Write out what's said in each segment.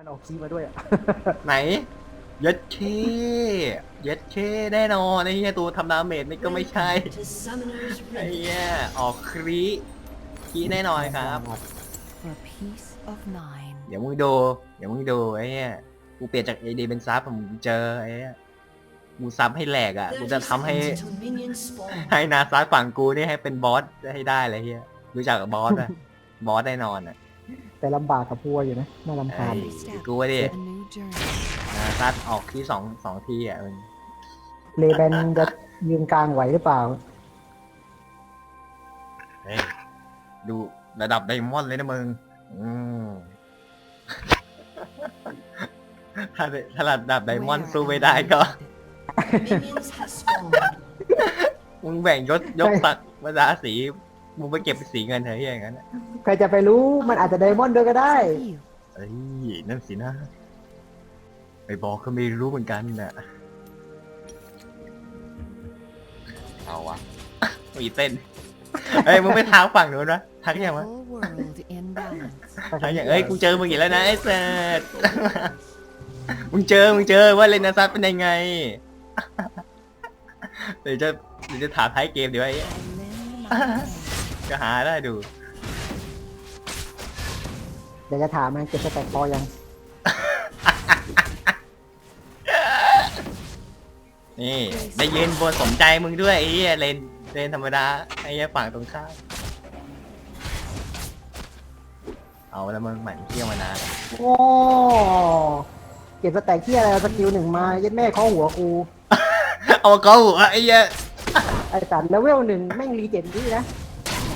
มันออกคีย์มาด้วยอะไหนยัดเคยัดเคแน่นอนไอ้เหี้ยตัวทำดาเมจนี่ก็ไม่ใช่ To Summoner's ไอ้ Rift. เหี้ยออกครีครีแน่นอนครับ for peace of mind. เดี๋ยวมึงดูเดี๋ยวมึงดูไอ้เหี้ยกูเปลี่ยนจาก AD เป็นซับผมเจอไอ้เหี้ยกูซับให้แหลกอะกูจะทำให้30 till minions spawn. ให้นาซับฝั่งกูนี่ให้เป็นบอสให้ได้เลยเฮียรู้จักกับบอสอะ บอสแน่นอนอะ แต่ลำบากกับพัวอยู่นะน่าลำไอ้คาญกูว่าดิ A new journey. นาซับออกที่สองสองทีอะมึงเลแบนจะยืนกลางไหวหรือเปล่า เฮ้ยดูระดับไดมอนด์เลยนะมึง อืมถ้าถ้าระดับไดมอนด์ Where สู้ am ไม่ I ได้ก็ needed? Minions have spawned. มึงแบ่งยศยกตักมาดาสี มึงไปเก็บเป็นสีเงินเถอะเฮียอย่างนั้นอะใครจะไปรู้มันอาจจะไดมอนด์ด้วยก็ได้ Heal. เอ้ยนั่นสินะไปบอกก็ไม่รู้เหมือนกันน่ะเอาวะ มีเต้นเฮ้ยมึงไม่ท้าฝั่งนู้นวะทัก The ยังวะ whole world in balance. ทักอย่างเอ้ยกูเจอมึงอีกแล้วนะไอ้เสิร์ตมึงเจอมึงเจอว่าเลนนาซัสเป็นยังไง เดี๋ยวจะเดี๋ยวจะถามท้ายเกมเดี๋ยวไอ้ I lend my hand. จะหาได้ดู เดี๋ยวจะถามมันเก็บสแต็กพอยัง นี่ได้ยืนบนสมใจมึงด้วยไอ้เหี้ยเลนเลนธรรมดาไอ้เหี้ยฝั่งตรงข้ามเอาแล้วมึงหมั่นเที่ยวมานานโอ้เก็บสแต็กที่อะไรเอาสกิลหนึ่งมาเย็ดแม่ข้อหัวกู เอาเขาหัวไอ้เหี้ยไอ้สัตว์แล้วเวลหนึ่งแม่งรีเจ็ดที่นะ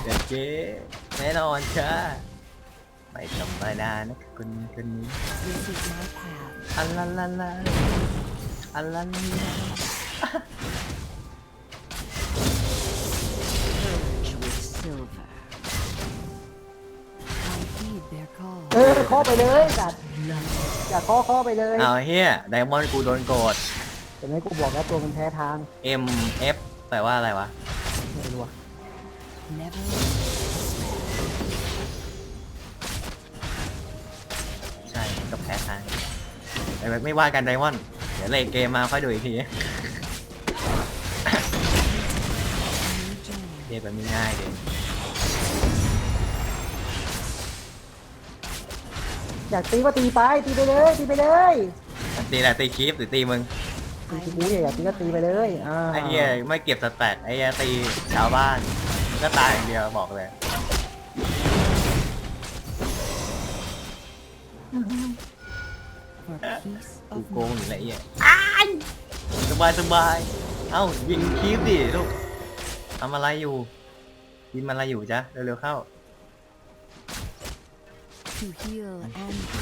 เด็ดเจ๊แน่นอนจ้าไม่ธรรมดานะคนคนนี้ This is my path. อัลลาลาลาอัลลาลาลา Purge with silver. I heed their call. เออข้อไปเลยสัตว์อย่าข้อข้อไปเลยเอาเฮียไดมอนด์กูโดนโกดเห็นไหมกูบอกแล้วตัวมันแพ้ทาง M F แปลว่าอะไรวะ ไม่รู้อะ Never ใช่ก็แพ้ทางแต่แบบไม่ว่ากันไดมอนด์เดี๋ยวเลยเกมมาค่อยดูอีกที new journey. เกมแบบนี้ง่ายดิอยากตีก็ตีไปตีไปเลยตีไปเลยตีแหละตีคลิปหรือตีมึง ตีกูเนี่ยอยากตีก็ตีไปเลยอ่าไอ้เหี้ยไม่เก็บสแต็กไอ้เหี้ยตีชาวบ้าน ก็ตายอย่างเดียวบอกเลย For peace กู of โกง mind. อยู่แล้วไอ้เหี้ยอ้ายสบายสบาย เอ้ายิงคลิปดิลูกทำอะไรอยู่ยิงอะไรอยู่จ๊ะเร็วๆเข้า To heal and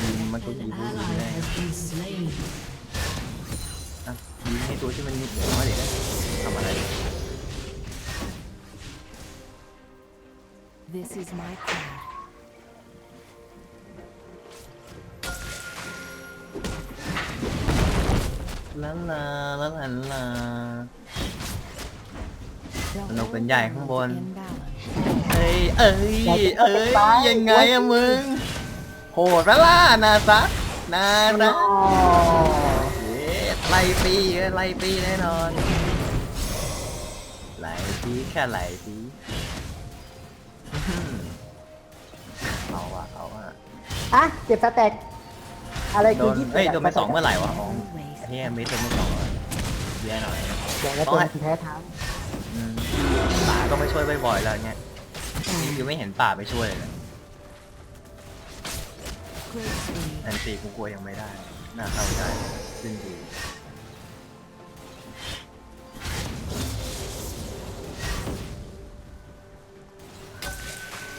ยิงมันก็ยิง An ดูยิง ally ได้ has been slain. อะยิงให้ตัวที่มันนิดเดียวน้อยเดี๋ยวนะทำอะไร This is my path. ลาลาลาลาลา The Nó whole bên dài world không buồn. in balance. เอ้ย เอ้ย เอ้ย ยังไงอะมึง โหดละล่ะนาซะนาซะอ๋อเย้ไล่ปีไล่ปีแน่นอนไล่ปีแค่ไล่ปี อะเก็บสแต็กอะไรโดคือนยี่สิบเอ้ยโดนไปสองเมื่อไหร่วะ No อ๋อ waste. ไอ้เฮียมิดโดนไปสองอะแย่หน่อยบอกแล้วตัวมันแพ้ทางอืมป่าก็ไม่ช่วยบ่อยๆแล้วเงี้ยนี่คือไม่เห็นป่าไปช่วยเลยนะ Gracefully. อันตีกูกลัวยังไม่ได้น่าเข้าได้ขึ้นดี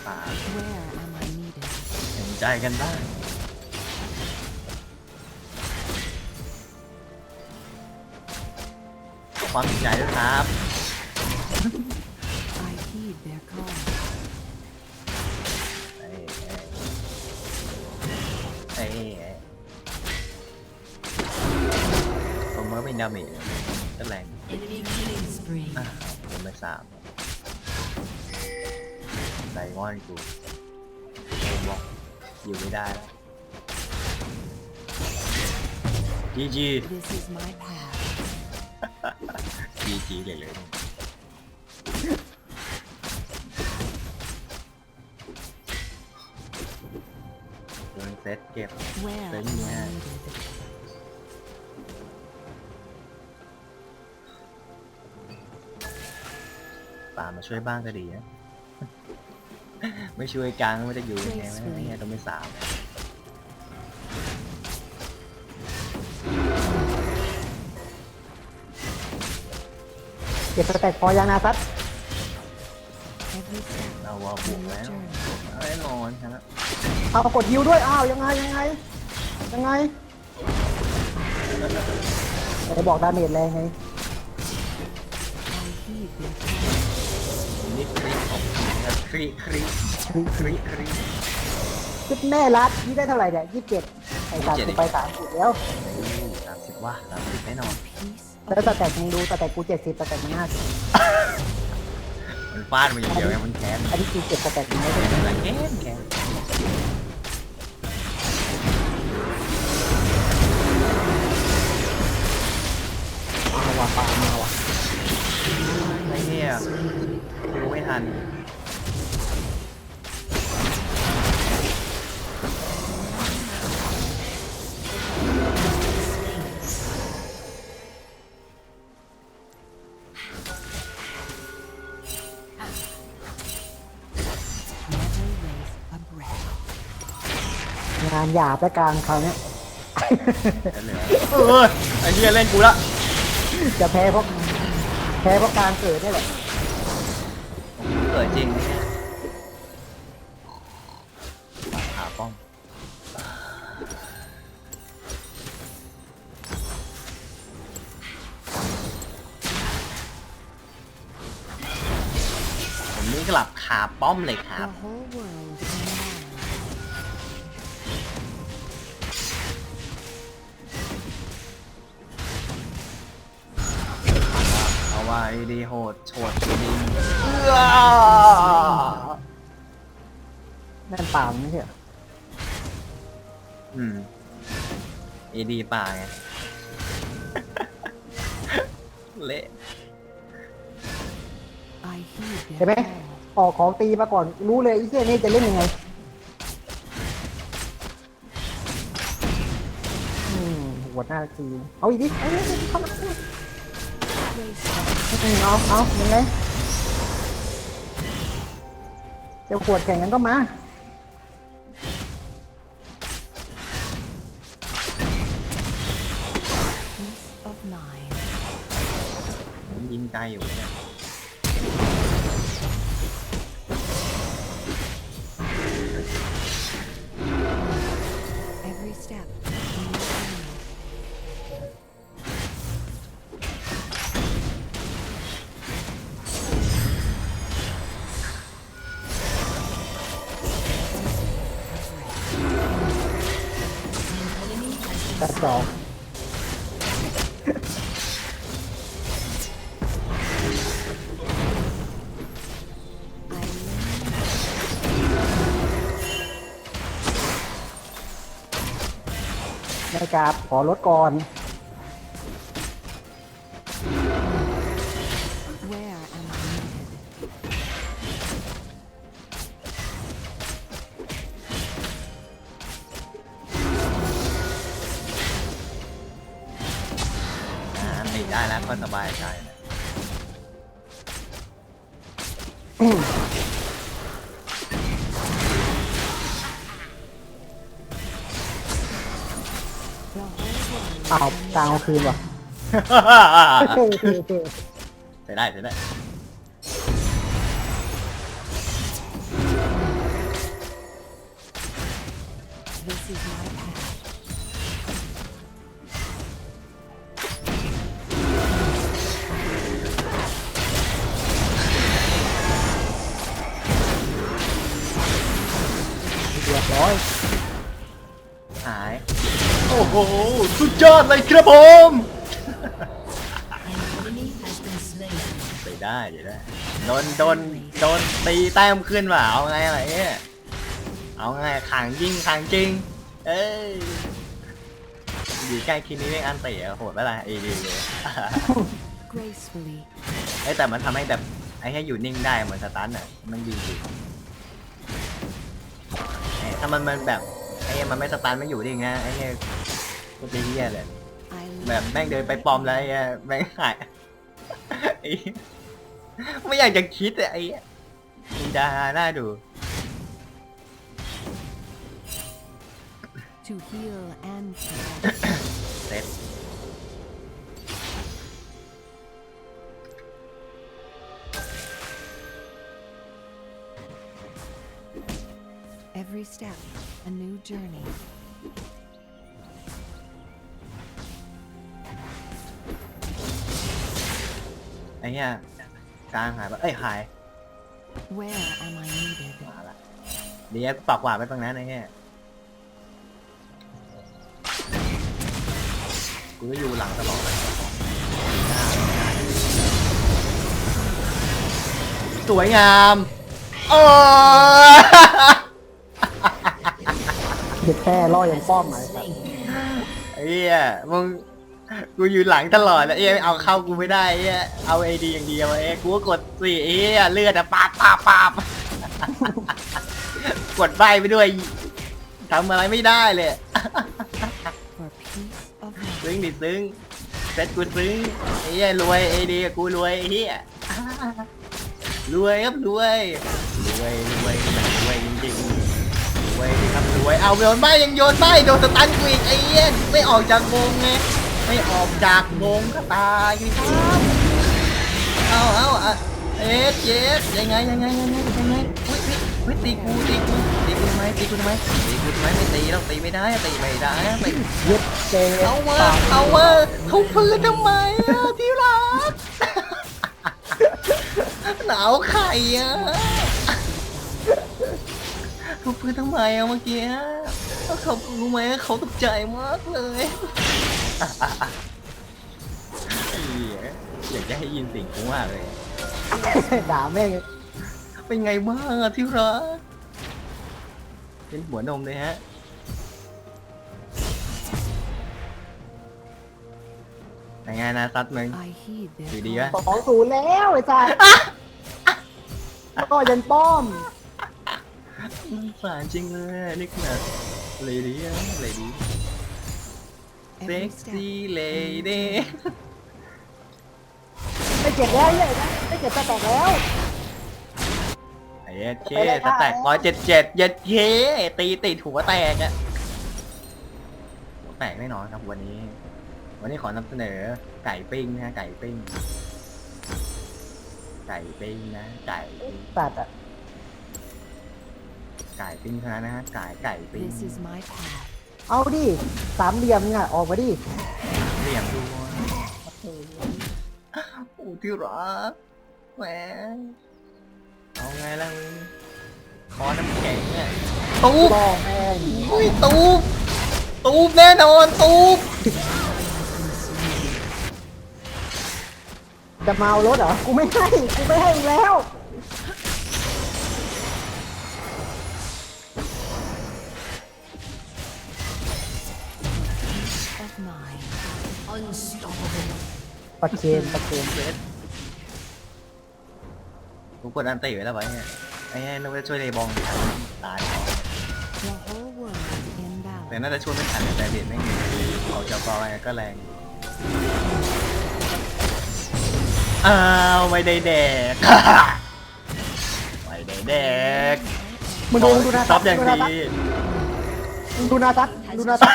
ป่า Where ใจกันได้างความเห็นใจด้วยครับ I heed their call. เอ้ยเอ้ผมเมื่อเป็นดาเมจก็แรง Enemy killing spree. อะผมไม่สามไดมอนด์กูโอ้บอก อยู่ไม่ได้แล้วจีจี This is my path. จีจีเลยเลยโดนเซตเก็บ Where Then am yeah. I needed? ป่ามาช่วยบ้างก็ดีนะ ไม่ช่วยกลางไม่ได้อยู่ยังไงวะเนี่ยต้องไม่สามเก็บสแต็กพอยังนาซัด Every step เราว่าบวกแล้วแน่นอนครับเอากดฮิวด้วย อ้าว ยังไง ยังไง ยังไงไหนบอกดาเมจแรงไง I heed their call. นิด คลิคลิคลิคลิคลิคลิคิดแม่รัดยี่ได้เท่าไหร่เนี่ยยี่สิบเจ็ดไอ้สามสิบไปสามสิบแล้วสามสิบว่าสามสิบแน่นอนแล้วสแต็กมึงดูสแต็กกูเจ็ดสิบสแต็กมันห้าสิบมันฟาดมาอย่างเดียวไงมันแค้นอันนี้กูเจ็ดสแต็กมึงไม่ได้แค้นแค้นมาว่ะปามาว่ะไม่เนี่ยดูไม่ทัน หยาบและกลางคราวเนี้ยเหลือเออไอ้เหี้ยเล่นกูละจะแพ้เพราะแพ้เพราะการเกิดนี่แหละเกิดจริงเนี่ยหาป้องผมนี่กลับขาป้อมเลยครับ The whole world เอาไว้ดีโหดโฉดจริงเอื้อนั่นป่ามันไม่ใช่เหรออืมเอดีป่าไง เละ I heed เห็นไหม their call. ออกของตีมาก่อนรู้เลยไอ้เหี้ยนี่จะเล่นยังไงอืมหัวหน้าทีมเอาอีกดิเอาอีกดิเข้ามา Waste อืมเอาเอายังไงจะขวดแข่งกันก็มา peace of mind. ผมยิงไกลอยู่เนี่ย กราบขอลดก่อน where am I needed. อ่าติดได้แล้วก็สบายใจนะ กลางเอาคืนว่ะใช้ได้ใช้ได้ This is my path. เรียบร้อยหาย โอ้โห สุดยอดเลยครับผมไปได้ไปได้โดนโดนโดนตีแต้มขึ้นว่ะเอาไงอะไรเนี่ยเอาไงขังจริงขังจริง เอ้ยอยู่ใกล้คินี้แม่งอันเตะโหดเวลาเอดีเลยไอ้แต่มันทำให้แบบไอ้แค่อยู่นิ่งได้เหมือนสตันอะมันดีจริงถ้ามันมันแบบไอ้เหี้ยมันไม่สตันไม่อยู่นิ่งนะไอ้เนี่ย ก็จะเหี้ยเลย I แบบ love แม่งเดินไปปลอมแล้วไอ้เหี้ยแม่งหายไอ้เหี้ยไม่อยากจะคิดอะไอ้เหี้ยมีดาหน้าดู to heal and protect. เซ็ต Every step, a new journey. ไอ้เหี้ยกลางหายปะเอ้ยหาย Where am I needed? มาละเดี๋ยวปากหวานไปตรงนั้นไอ้เหี้ยกูก็อยู่หลังตลอดเลยสวยงามโอ้ เด็กแค่ล่อยันป้อมไหม Slain. ไอ้เหี้ยมึง กูอยู่หลังตลอดแล้วเอ้ยเอาเข้ากูไม่ได้เอ้ยเอาไอดีอย่างเดียวเอ้ยกูก็กดสี่เอ้ยเลือดอะปาบปาบปาบกดใบไปด้วยทำอะไรไม่ได้เลย For peace of mind. ซึ้งดิซึ้งเซ็ตกูซึ้งไอ้เหี้ยรวยไอ้ดีกูรวยไอ้เหี้ยรวยครับรวยรวยรวยรวยจริงๆรวยดิครับรวยเอาโยนไม้ยังโยนไม้โดนสตันกูอีกไอ้เหี้ยไม่ออกจากวงไง ไม่ออกจากวงก็ตายครับเอาเอาอะเอ็ดเย็ดยังไงยังไงยังไงยังไงอุ้ยอุ้ยอุ้ยตีกูตีกูตีกูทำไมตีกูทำไมตีกูทำไมไม่ตีเราตีไม่ได้ตีไม่ได้ตียึดเจเอาว่าเอาว่าเขาพื้นทำไมอะที่รักหนาวไข่อะเขาพื้นทำไมอะเมื่อกี้เขารู้ไหมเขาตกใจมากเลยเหี้ย อยากจะให้ยินเสิ่งกูมากเลย ด่าแม่งเป็นไงบ้างอะที่รักเป็นหัวนมเลยฮะยังไงนะซัดมึง I heed their อยู่ดี call. วะสองศูนย์แล้วไอ้สัสล่อยันป้อม มันสารจริงเลยอะนี่ขนาดเลดี้อะเลดี้ Every เซ็ก step, ซี่ a เล new ดี้ journey. ไม่เจ็บแล้วเนี่ยไม่เจ็บจะแตกแล้วไอ้เย็ดเคสแต็กร้อยเจ็ดเจ็ดเย็ดเคตีติดหัวแตกอะหัวแตกแน่นอนครับวันนี้ วันนี้ขอนำเสนอไก่ปิ้งนะฮะไก่ปิ้ง ไก่ปิ้งนะไก่ปิ้งสัตว์อะไก่ปิ้งเท่านั้นนะฮะไก่ไก่ปิ้ง This is my path. เอาดิสามเหลี่ยมเนี่ยออกมาดิเหลี่ยมดูโอ้ที่รักแหมเอาไงล่ะมึงคอน้ำแข็งเนี่ยตูบล่อแม่งอุ้ยตูบตูบแน่นอนตูบจะมาเอารถเหรอกูไม่ให้กูไม่ให้มึงแล้ว ประเคนประเคนกูกดอันตีไว้แล้วไว้เนี่ยไอ้เนี่ยนึกว่าช่วยเลบองทันตาย The whole world in แต่ balance. น่าจะช่วยไม่ทันแต่เบียดไม่มีออกจากกอไปก็แรงอ้าวไม่ได้แดก ไม่ได้แดกมึงดูมึงดูนาซัตับอย่างดูนาดีตัมึงดูนาตัดูนาตั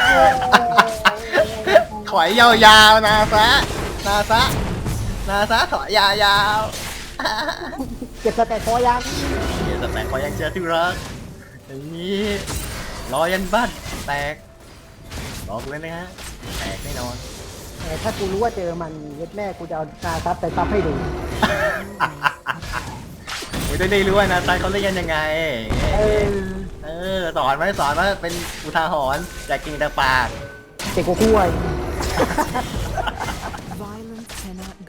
ถอยยาวๆนาซะ นาซะนาซะถอยยาวๆเก็บสแต็กพอยังเดี๋ยวแต่แต่ขอยังเจอที่รักอย่างนี้รอยันบ้านแตกบอกเลยนะฮะแตกแน่นอนแต่ถ้ากูรู้ว่าเจอมันเย็ดแม่กูจะเอานาตัไปซับให้ดูไม่ได้ได้รู้ว่านะตายเขาเล่นกันยังไง เออเออสอนไว้สอนว่าเป็นอุทาหรณ์อย่ากินแต่ปากเจ็บกูคุ้ย Violence cannot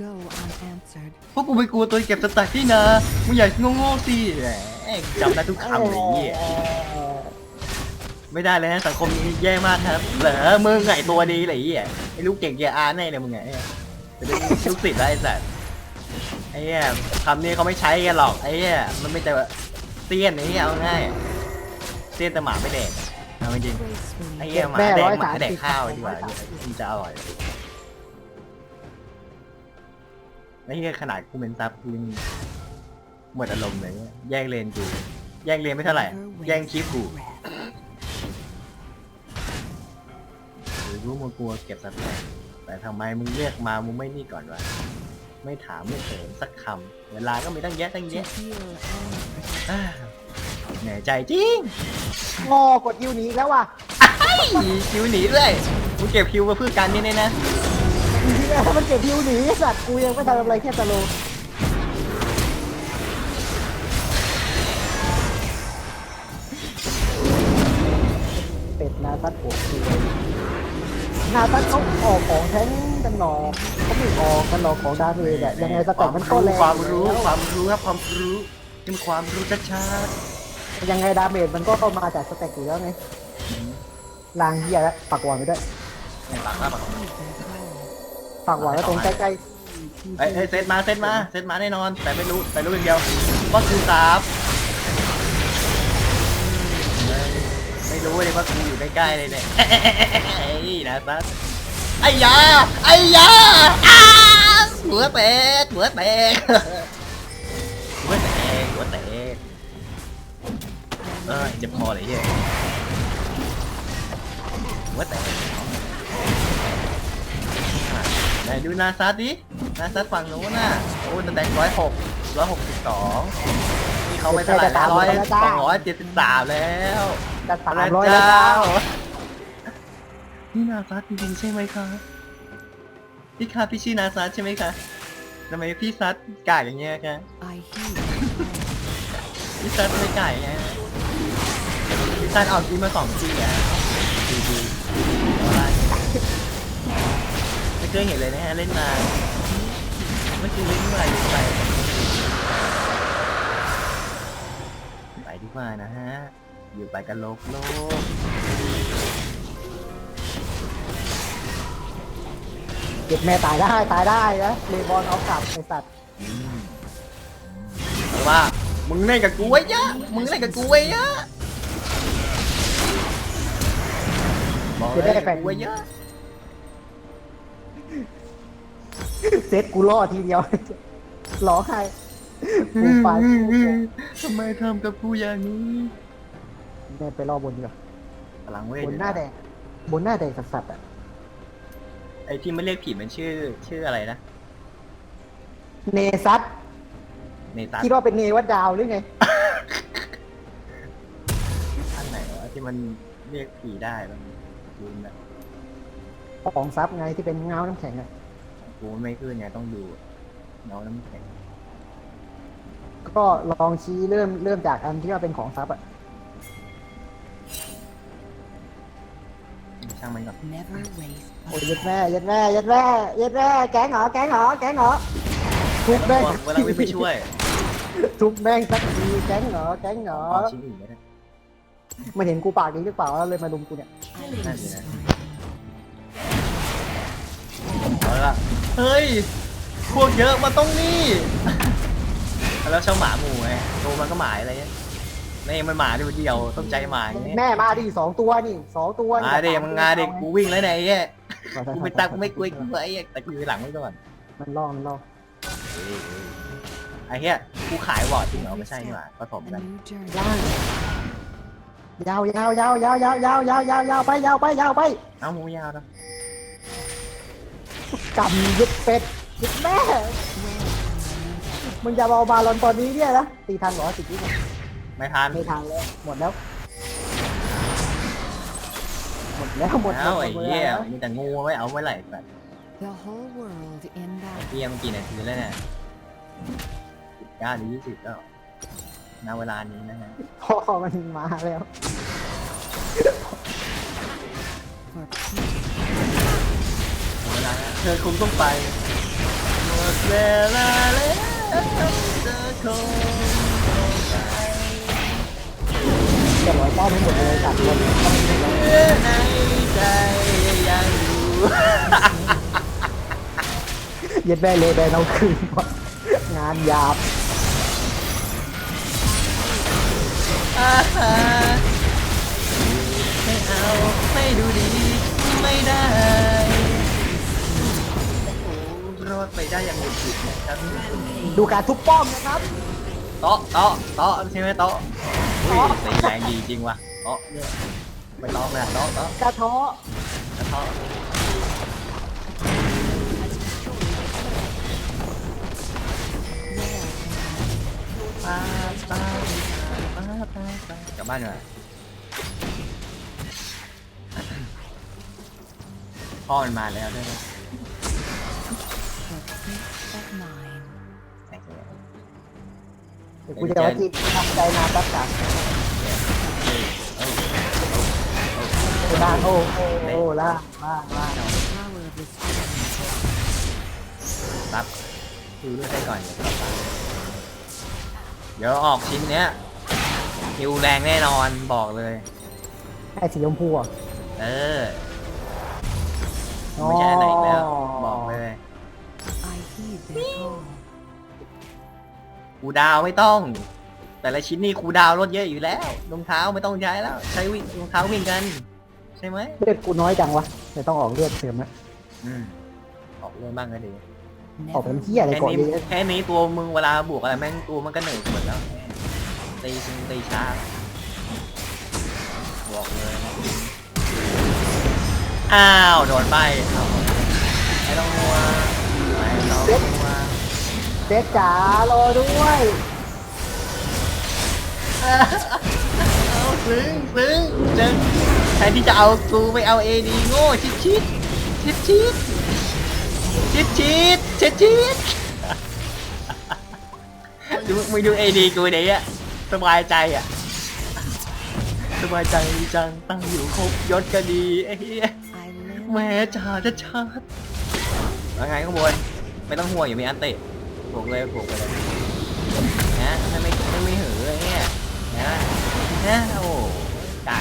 go unanswered. พวกกูไปกลัวตัวเก็บสแต็กที่นะมึงอย่าโง่ๆสิแหมจำได้ทุกคำเลยเนี่ยไม่ได้เลยนะสังคมนี้แย่มากครับ เหรอมึงไงตัวดีเลยไอ้เหี้ยไอ้ลูกเก่งเกียร์อาร์ไงเนี่ยมึงไงจะเป็นลูกศิษย์แล้วไอ้สัตว์ไอ้เหี้ยคำนี้เขาไม่ใช้กันหรอกไอ้เหี้ยมันไม่แต่ว่าเตี้ยนไอ้เหี้ยเอาง่ายเตี้ยนแต่หมาไม่แดกเอาจริง gracefully ไอ้เหี้ยหมาแดกหมาแดกข้าวดีกว่ามันจะอร่อย ไอ้เหี้ยขนาดกูเป็นซับกูยังหมดอารมณ์เลยเนี่ยแย่งเลนกู แย่งเลนไม่เท่าไหร่ แย่งคลิปกูหรือรู้มึงกลัวเก็บสแต็กแต่ทำไมมึงเรียกมามึงไม่นี่ก่อนวะไม่ถามไม่เถิมสักคำเวลาก็มีตั้งแยะตั้ง to แยะ heal and protect. อ่าเหนื่อยใจจริงงอกดยิวหนีอีกแล้วว่ะ คิวหนีด้วยมึงเก็บคิวมาเพื่อการนี้เนี่ยนะเหี้ย มันเก็บยิวหนีสัตว์กูยังไม่ทำอะไรแค่ตะโลเป็ดนาซัดปวดตัวนาซัดเขาออกของแท้งกันหนอเขาไม่ออกกันหรอของดาเมจอะยังไงสแต็กมันก็แรงความรู้ความรู้ครับความรู้นี่มันความรู้ชัดๆยังไงดาเมจมันก็เข้ามาจากสแต็กอยู่แล้วไงลางเฮียแล้วปักหวานไปด้วยๆในปากหน้าปาก ของปักหวานแล้วตรงใกล้ๆเอ้ยเอ้ยเซตมาเซตมาเซตมาแน่นอน แต่ไม่รู้แต่รู้อย่างเดียวว่าคือสาบไม่รู้เลยว่ากูอยู่ใกล้ๆเลยเนี่ยไอ้นะซัสไอ้ยาไอ้ยาอ้าหัวแตกหัวแตกหัวแตกหัวแตกเออเจ็บคอเลยเฮียหัวแตก ดูนาซัสดิ นาซัสฝั่งนู้นน่ะ โอ้แต่แตกร้อยหกร้อยหกสิบสองนี่เขาไม่เท่าไหร่แล้วร้อยสองร้อยเจ็ดสิบสามแล้วจะพสามระร้อยแล้วเจ้าจ้านี่นาซัสจริงๆใช่ไหมคะพี่คะพี่ชื่อนาซัสใช่ไหมคะทำไมพี่ซัสกากอย่างเงี้ยคะ I heal. พี่ซัสไม่กากอย่างเงี้ยพี่ซัสออกทีมาสองทีอะดีดีเอาละไม่เคยเห็นเลยนะฮะเล่นมาไม่เคยเล่นเมื่อไหร่ไปไปดีกว่านะฮะอยู่ไปกันโลกโลกเก็บแม่ตายได้ตายได้นะเลบอนเอากลับไอสัตว์แต่ว่ามึงเล่นกับกูไว้เยอะมึงเล่นกับกูไว้เยอะบอกเลยกับกูไว้เยอะ เซตกูล่อทีเดียวร้องไห้กูไปทำไมทำกับกูอย่างนี้แม่ไปล่อบนดีกว่าพลังเวทบนหน้าแดงบนหน้าแดงสัตว์ๆอะไอ้ที่มันเรียกผีมันชื่อ ชื่ออะไรนะ เนซัตเนตันคิดว่าเป็นเนวัดดาวหรือไง อันไหนวะที่มันเรียกผีได้มันกูนะของซับไงที่เป็นเงาน้ำแข็งอะ กูมันไม่ขึ้นไงต้องดูเงาน้ำแข็งก็ลองชี้เริ่มเริ่มจากอันที่ว่าเป็นของซับอะช่างมันก่อน Never waste. โอ้ยยัดแม่ยัดแม่ยัดแม่ยัดแม่แก๊งเหรอแก๊งเหรอแก๊งเหรอทุบแม่งเวลาวิ่งไปช่วยทุบแม่งสักทีแก๊งเหรอแก๊งเหรอเอาชิ้นอื่นไม่ได้มันเห็นกูปากดีหรือเปล่าแล้วเลยมาลุมกูเนี่ยนั่น เฮ้ย พวกเยอะมาต้องนี่ แล้วช่างหมาหมู่ไงโตมันก็หมายอะไรเงี้ยนี่มันหมาเดียวเดียวต้องใจหมาอย่างเงี้ยแม่มาดิสองตัวนี่สองตัวนี่มาเด็กสมึงมาเด็กกูวิ่งแล้วไหนไอ้เงี้ยขอโทษกูไม่ตักกูไม่กลัวกูไอ้เงี้ยแต่กูอยู่หลังมันก่อนมันล่อมันล่อไอ้เงี้ยกูขายวอร์ดจริงเหรอไม่ใช่นี่หว่าผสม A กัน new journey. ล่างยาวยาวยาวยาวยาวยาวยาวยาวยาวไปยาวไปยาวไปเอ้าหมูยาวนะ กำยึดเป็ดยึดแม่ มึงจะเอาบาลอนตอนนี้เนี่ยนะตีทันเหรอสิบวินาทีไม่ทันไม่ทันแล้วหมดแล้ว หมดแล้วหมดเอ้าหมดไอ้หมดเหี้ยแล้วมีแต่งูไม่เอาไม่ไหลแบบ The whole world in ไอ้ that เหี้ยมันกี่นาทีแล้วเนี่ยสิบเก้าหรือยี่สิบแล้วณเวลานี้นะฮะพ่อมันมาแล้ว ธอคงต้องไปหมดเวลาแล้วเธอคงต้องไปจะร้อยป้อมให้หมดเลยจากคนเมื่อในใจยังอยู่ เย็ดแม่เลยแบนเอาคืนว่ะงานหยาบอาหาไม่เอาไม่ดูดีไม่ได้โอ้ร อดไปได้อย่างหยุดหยุดนะครับดูการทุบป้อมนะครับโต๊ะโต๊ะโต๊ะใช่ไหมโต๊ะอุ้ยตีแรงดีจริงว่ะโต๊ะเนี่ยไม่ต้องนะโต๊ะโต๊ะกระเท้อกระเทาะ Well, ป้าป้าป้าป้าป้ากลับบ้านหน่อยพ่อมันมาแล้วด้วย กูจะว่าที่ทำใจนาตัดจากโอ้ล่าโอ้โอ้โอ้ล่าล่าล่า The power of this dream รับดูด้วยได้ก่อนเดี๋ยวออกชิ้นเนี้ยคิวแรงแน่นอนบอกเลยไอ้สีชมพูอะเออไม่ใช่อันไหนอีกแล้วบอกเลย I heed their call. ครูดาวไม่ต้อง แต่ละชิ้นนี่ครูดาวลดเยอะอยู่แล้วรองเท้าไม่ต้องใช้แล้ว ใช้วิ่งรองเท้าวิ่งกัน ใช่ไหมเลือดกูน้อยจังวะเดี๋ยวต้องออกเลือดเสริมนะอืมออกเรื่องบ้างก็ดีออกเป็น Never เที่ยอะไรแค่ก่อนนี้เลยแค่นี้ตัวมึงเวลาบวกอะไรแม่งตัวมันก็เหนื่อยหมดแล้วตีชิงตีช้าบอกเลยอ้าวโดนใบเอาไม่ต้องมัวไม่ต้อง มัวเจ๊จ๋ารอด้วยเอาซึ้งซึ้งเจนแทนที่จะเอากูไปเอาเอดีโง่ชิดชิดชิดชิดชิดชิดชิดชิดดูมึงดูเอดีกูเดี๋ยวอะสบายใจอะสบายใจจังตั้งอยู่ครบยศก็ดีไอ้เหี้ย I live แหม่จ่าจะชาดว่าไงข้างบนไม่ต้องห่วงอย่ามีอันเตะ ปลุกเลยปลุกไปเลยนะไม่ไม่ไม่ไม่หือไอ้เนี่ยนะนะโอ้กา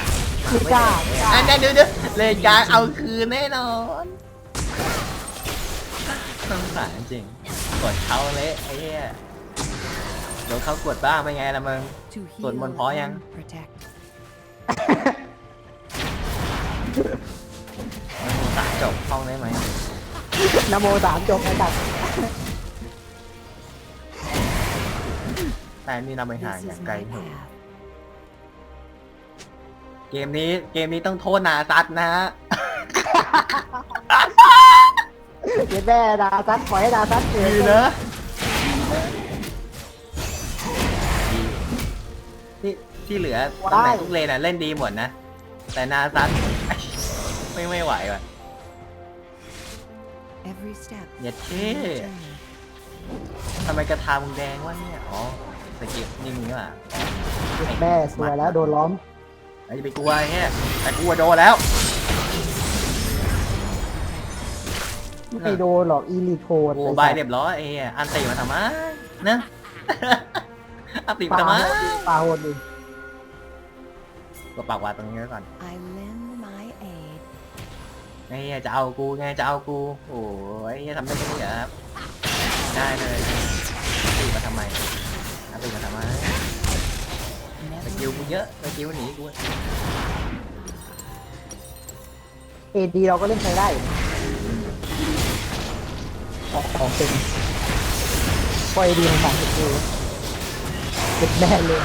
คือกล้าอันนั้นดูดูเลยการเอาคืนแน่นอนสงสารจริง กดเขาเละไอ้เหี้ยโดนเขากดบ้างเป็นไงล่ะมึง to สวด heal มนต์พอยัง and protect. ตัดจบห้องได้ไหมนโมสามจบไอ้ตัด แต่นี่นำไปห่าง This อย่าง is ไกล my อยู่ path. เกมนี้เกมนี้ต้องโทษนาซัดนะฮะเจ๊แม่ดาซัดปล่อยให้ดาซัดเกิดีดนะที่ที่เหลือตำแหน่งทุกเลนอะเล่นดีหมดนะ แต่นาซัดไม่ไม่ไหวว่ะ Every step. อย่า is เท่ a journey. ทำไมกระทามึงแดงวะเนี่ย อ๋อ สกิลนี่มึงนี่หว่าเจ๊แม่สวยแล้วโดนล้อมไอ้จะไปกลัวไอ้เนี่ยแต่กลัวโดนแล้วไม่โดนหรอกอีลิโทนโอ้บายเรียบร้อยไอ้เหี้ยอันตีมาทำไมนะอันตีมาทำไมปลาโหดดิก็ปากวาดตรงนี้ไว้ก่อน I lend my aid. ไอ้เหี้ยจะเอากูไงจะเอากูโอ้ยไอ้เหี้ยทำได้แค่นี้เหรอครับได้เลยตีมาทำไม อันตีมาทำไมส Never กิลกูเยอะสกิลหนีกูเอดีเราก็เล่นใช้ได้อยู่นะออกของเป็นปล่อยดีของสามสิบเลยเจ็บแม่เลย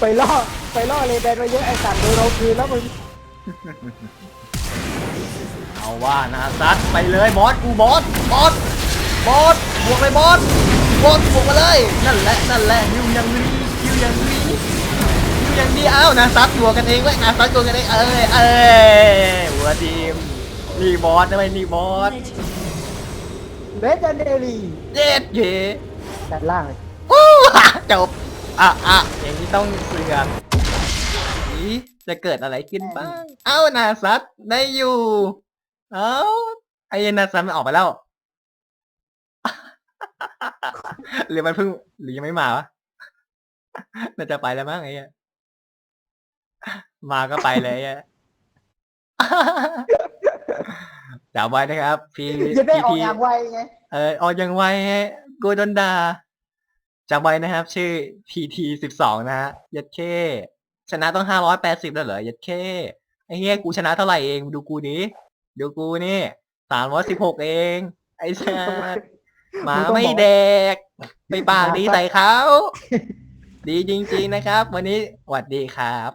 ไปล่อไปล่อเลยแบนมาเยอะไอ้สัตว์โดนเราคืนแล้วมึงเอาว่านะซัดไปเลยบอสกูบอสบอส บอสบวกเลยบอสบอสบวกมาเลยนั่นแหละนั่นแหละยิวยังดียิวยังดียิวยังดีอ้าวนะซัดบวกกันเองเว้ยนะซัดบวกกันเองเอ้ยเอ้ยหัวทีมนี่บอสนะไม่นี่บอสเลเจนเดอรี่เย็ดเย่ด้านล่างเลยอู้จบอะอะอย่างนี้ต้องเสือกอีจะเกิดอะไรขึ้นบ้างเอ้านาซัดได้อยู่ เอ้าไอ้นาซัดมันออกไปแล้ว หรือมันเพิ่งหรือยังไม่มาวะน่าจะไปแล้วมั้งไอ้เหี้ยมาก็ไปเลยไอะจำไว้นะครับ พี่จะได้พี่ออกทีอย่างไวไง เออออกยังไวฮะกูโดนด่าจำไว้นะครับ ชื่อ PT สิบสองนะฮะยัดเคชนะต้องห้าร้อยแปดสิบแล้วเหรอยัดเคไอ้เหี้ยกูชนะเท่าไหร่เองดูกูนี้ดูกูนี่สามร้อยสิบหกเอง ไอ้ชา หมาไม่แดก ไปปากดีใส่เขา ดีจริง ๆนะครับ วันนี้หวัดดีครับ